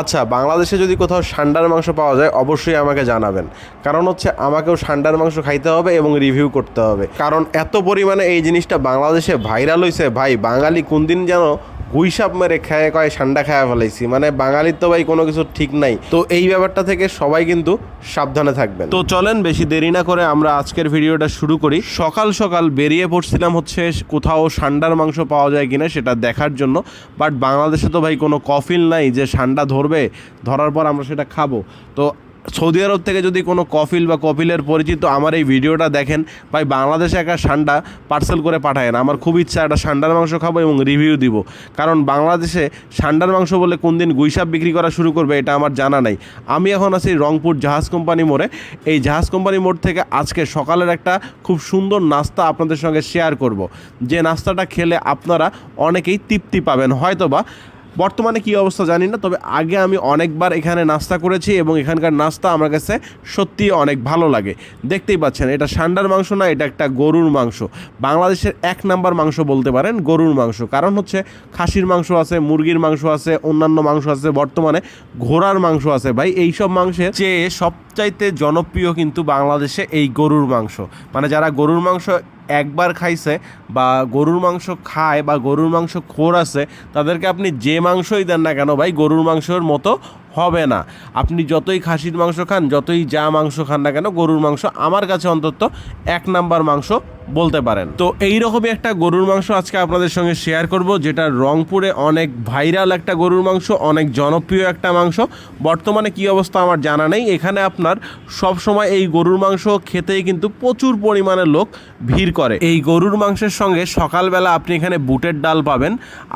আচ্ছা বাংলাদেশে যদি কোথাও ষান্ডার মাংস পাওয়া যায়, অবশ্যই আমাকে জানাবেন। কারণ হচ্ছে আমাকেও ষান্ডার মাংস খাইতে হবে এবং রিভিউ করতে হবে। কারণ এত পরিমাণে এই জিনিসটা বাংলাদেশে ভাইরাল হয়েছে ভাই, বাঙালি কোন দিন যেন গুইসাপ মেরে খেয়ে, কয় ঠান্ডা খাওয়া ফেলাইছি। মানে বাঙালির তো ভাই কোনো কিছু ঠিক নাই। তো এই ব্যাপারটা থেকে সবাই কিন্তু সাবধানে থাকবেন। তো চলেন, বেশি দেরি না করে আমরা আজকের ভিডিওটা শুরু করি। সকাল সকাল বেরিয়ে পড়ছিলাম হচ্ছে কোথাও ষান্ডার মাংস পাওয়া যায় কিনা সেটা দেখার জন্য। বাট বাংলাদেশে তো ভাই কোনো কফিল নাই যে ষান্ডা ধরবে, ধরার পর আমরা সেটা খাব। তো সৌদি আরব থেকে যদি কোনো কফিল বা কপিলের পরিচিত আমার এই ভিডিওটা দেখেন, ভাই বাংলাদেশে একটা সান্ডা পার্সেল করে পাঠায়েন। আমার খুব ইচ্ছা একটা সান্ডার মাংস খাব এবং রিভিউ দিব। কারণ বাংলাদেশে সান্ডার মাংস বলে কোন দিন গুইসাপ বিক্রি করা শুরু করবে এটা আমার জানা নাই। আমি এখন আছি রংপুর জাহাজ কোম্পানি মোড়ে। এই জাহাজ কোম্পানি মোড় থেকে আজকে সকালের একটা খুব সুন্দর নাস্তা আপনাদের সঙ্গে শেয়ার করব। যে নাস্তাটা খেলে আপনারা অনেকেই তৃপ্তি পাবেন। হয়তো বা বর্তমানে কী অবস্থা জানি না, তবে আগে আমি অনেকবার এখানে নাস্তা করেছি এবং এখানকার নাস্তা আমার কাছে সত্যিই অনেক ভালো লাগে। দেখতেই পাচ্ছেন, এটা সান্ডার মাংস না, এটা একটা গরুর মাংস। বাংলাদেশের এক নাম্বার মাংস বলতে পারেন, গরুর মাংস। কারণ হচ্ছে খাসির মাংস আছে, মুরগির মাংস আছে, অন্যান্য মাংস আছে, বর্তমানে ঘোড়ার মাংস আছে। ভাই, এইসব মাংসের চেয়ে সবচাইতে জনপ্রিয় কিন্তু বাংলাদেশে এই গরুর মাংস। মানে যারা গরুর মাংস একবার খাইছে বা গরুর মাংস খায় বা গরুর মাংস খোর আছে, তাদেরকে আপনি যে মাংসই দেন না কেন ভাই, গরুর মাংসের মতো হবে না। আপনি যতই খাসির মাংস খান, যতই যা মাংস খান না কেন, গরুর মাংস আমার কাছে অন্তত এক নাম্বার মাংস বলতে পারেন। তো এই রকমই একটা গরুর মাংস আজকে আপনাদের সঙ্গে শেয়ার করব, যেটা রংপুরে অনেক ভাইরাল একটা গরুর মাংস, অনেক জনপ্রিয় একটা মাংস। বর্তমানে কি অবস্থা আমার জানা নেই। এখানে আপনার সব সময় এই গরুর মাংস খেতেই কিন্তু প্রচুর পরিমাণে লোক ভিড় করে। এই গরুর মাংসের সঙ্গে সকালবেলা আপনি এখানে বুটের ডাল পাবেন,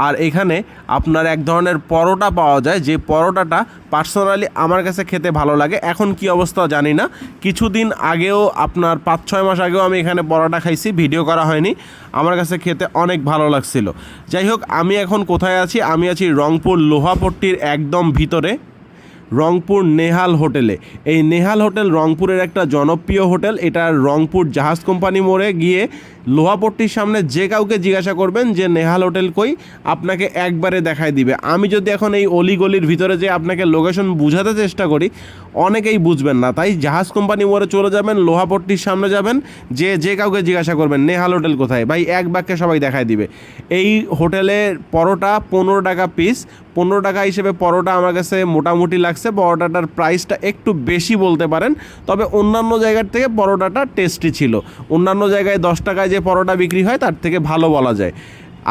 আর এখানে আপনার এক ধরনের পরোটা পাওয়া যায়, যে পরোটাটা পার্সোনালি আমার কাছে খেতে ভালো লাগে। এখন কি অবস্থা জানি না। কিছুদিন আগেও, আপনার পাঁচ ছয় মাস আগেও আমি এখানে পরোটা খাইছি ভিডিও করা হয়নি। আমার কাছে খেতে অনেক ভালো লাগছিল। যাই হোক, আমি এখন কোথায় আছি? আমি আছি রংপুর লোহাপট্টির একদম ভিতরে। রংপুর নেহাল হোটেলে। এই নেহাল হোটেল রংপুরের একটা জনপ্রিয় হোটেল। এটা রংপুর জাহাজ কোম্পানি মোড়ে গিয়ে লোহাপট্টির সামনে যে কাউকে জিজ্ঞাসা করবেন যে, নেহাল হোটেল কই? আপনাকে একবারে দেখায় দিবে। আমি যদি এখন এই অলিগলির ভিতরে যে আপনাকে লোকেশন বোঝাতে চেষ্টা করি, অনেকেই বুঝবেন না। তাই জাহাজ কোম্পানি মোড়ে চলে যাবেন, লোহাপট্টির সামনে যাবেন যে যে কাউকে জিজ্ঞাসা করবেন, নেহাল হোটেল কোথায়? ভাই, এক বাক্যে সবাই দেখায় দিবে। এই হোটেলের পরোটা পনেরো টাকা পিস পনেরো টাকা হিসেবে পরোটা আমার কাছে মোটামুটি লাগছে। পরোটাটার প্রাইসটা একটু বেশি বলতে পারেন। তবে অন্যান্য জায়গার থেকে পরোটাটা টেস্টি ছিল। অন্যান্য জায়গায় দশ টাকায় যে পরোটা বিক্রি হয়, তার থেকে ভালো বলা যায়।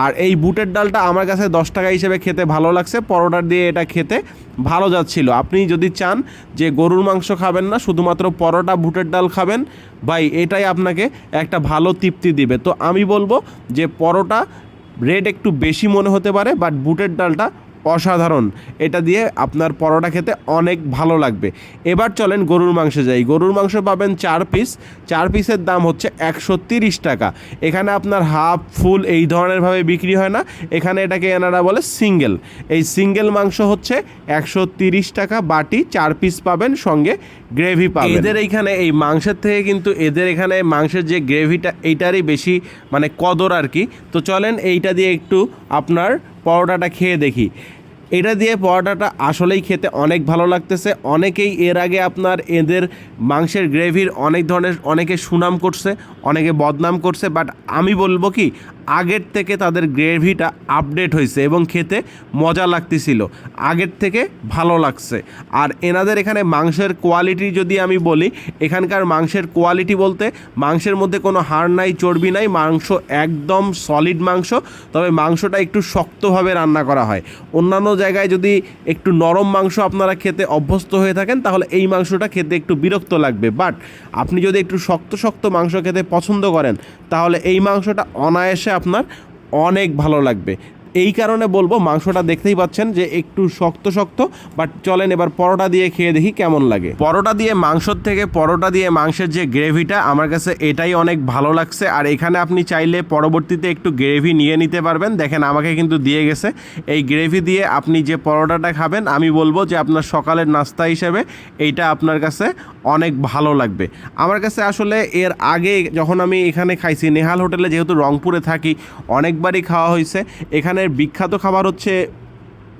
আর এই বুটের ডালটা আমার কাছে দশ টাকা হিসেবে খেতে ভালো লাগছে। পরোটা দিয়ে এটা খেতে ভালো যাচ্ছিল। আপনি যদি চান যে গরুর মাংস খাবেন না, শুধুমাত্র পরোটা, বুটের ডাল খাবেন, ভাই, এটাই আপনাকে একটা ভালো তৃপ্তি দিবে। তো আমি বলব যে পরোটা রেট একটু বেশি মনে হতে পারে বাট বুটের ডালটা অসাধারণ। এটা দিয়ে আপনার পরোটা খেতে অনেক ভালো লাগবে। এবার চলেন গরুর মাংসে যাই। গরুর মাংস পাবেন চার পিস। চার পিসের দাম হচ্ছে একশো তিরিশ টাকা। এখানে আপনার হাফ, ফুল এই ধরনেরভাবে বিক্রি হয় না। এখানে এটাকে এনারা বলে সিঙ্গেল। এই সিঙ্গেল মাংস হচ্ছে একশো তিরিশ টাকা। বাটি, চার পিস পাবেন, সঙ্গে গ্রেভি পাবেন। এদের এইখানে এই মাংসের থেকে কিন্তু এদের এখানে মাংসের যে গ্রেভিটা, এইটারই বেশি মানে কদর আর কি। তো চলেন এইটা দিয়ে একটু আপনার পরোটাটা খেয়ে দেখি। এটা দিয়ে পরোটাটা আসলেই খেতে অনেক ভালো লাগতেছে। অনেকেই এর আগে আপনার এদের মাংসের গ্রেভির অনেক ধরনের, অনেকে সুনাম করছে, অনেকে বদনাম করছে বাট আমি বলব কি আগের থেকে তাদের গ্রেভিটা আপডেট হয়েছে এবং খেতে মজা লাগতেছিল। আগের থেকে ভালো লাগছে। আর এনাদের এখানে মাংসের কোয়ালিটি যদি আমি বলি, এখানকার মাংসের কোয়ালিটি বলতে মাংসের মধ্যে কোনো হাড় নাই, চর্বি নাই, মাংস একদম সলিড মাংস, তবে মাংসটা একটু শক্তভাবে রান্না করা হয়। অন্যান্য জায়গায় যদি একটু নরম মাংস আপনারা খেতে অভ্যস্ত হয়ে থাকেন, তাহলে এই মাংসটা খেতে একটু বিরক্ত লাগবে। বাট আপনি যদি একটু শক্ত শক্ত মাংস খেতে পছন্দ করেন তাহলে এই মাংসটা অনায়াসে আপনার অনেক ভালো লাগবে। এই কারণে বলব মাংসটা দেখতেই পাচ্ছেন যে একটু শক্ত শক্ত বাট চলেন এবার পরোটা দিয়ে খেয়ে দেখি কেমন লাগে। পরোটা দিয়ে মাংসর থেকে পরোটা দিয়ে মাংসের যে গ্রেভিটা, আমার কাছে এটাই অনেক ভালো লাগছে। আর এখানে আপনি চাইলে পরবর্তীতে একটু গ্রেভি নিয়ে নিতে পারবেন। দেখেন, আমাকে কিন্তু দিয়ে গেছে। এই গ্রেভি দিয়ে আপনি যে পরোটাটা খাবেন, আমি বলব যে আপনার সকালের নাস্তা হিসেবে এইটা আপনার কাছে অনেক ভালো লাগবে। আমার কাছে আসলে এর আগে যখন আমি এখানে খাইছি, নেহাল হোটেলে যেহেতু রংপুরে থাকি, অনেকবারই খাওয়া হয়েছে। এখানের বিখ্যাত খাবার হচ্ছে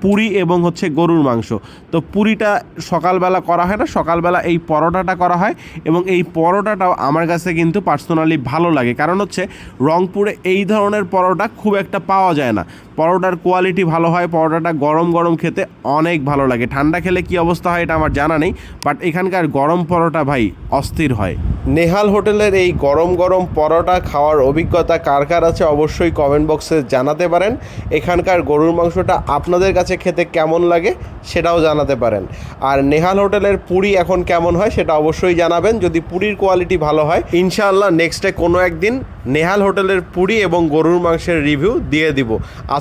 পুরি এবং হচ্ছে গরুর মাংস। তো পুরিটা সকালবেলা করা হয় না, সকালবেলা এই পরোটাটা করা হয় এবং এই পরোটাটাও আমার কাছে কিন্তু পার্সোনালি ভালো লাগে। কারণ হচ্ছে রংপুরে এই ধরনের পরোটা খুব একটা পাওয়া যায় না। পরোটার কোয়ালিটি ভালো হয়, পরোটাটা গরম গরম খেতে অনেক ভালো লাগে। ঠান্ডা খেলে কি অবস্থা হয় এটা আমার জানা নেই বাট এখানকার গরম পরোটা ভাই অস্থির হয়। নেহাল হোটেলের এই গরম গরম পরোটা খাওয়ার অভিজ্ঞতা কার কার আছে অবশ্যই কমেন্ট বক্সে জানাতে পারেন। এখানকার গরুর মাংসটা আপনাদের কাছে খেতে কেমন লাগে সেটাও জানাতে পারেন। আর নেহাল হোটেলের পুরি এখন কেমন হয় সেটা অবশ্যই জানাবেন, যদি পুরীর কোয়ালিটি ভালো হয়, ইনশাআল্লাহ নেক্সটে কোনো একদিন নেহাল হোটেলের পুরি এবং গরুর মাংসের রিভিউ দিয়ে দিব।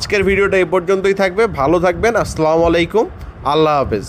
আজকের ভিডিওটা এ পর্যন্তই থাকবে। ভালো থাকবেন। আসসালামু আলাইকুম। আল্লাহ হাফেজ।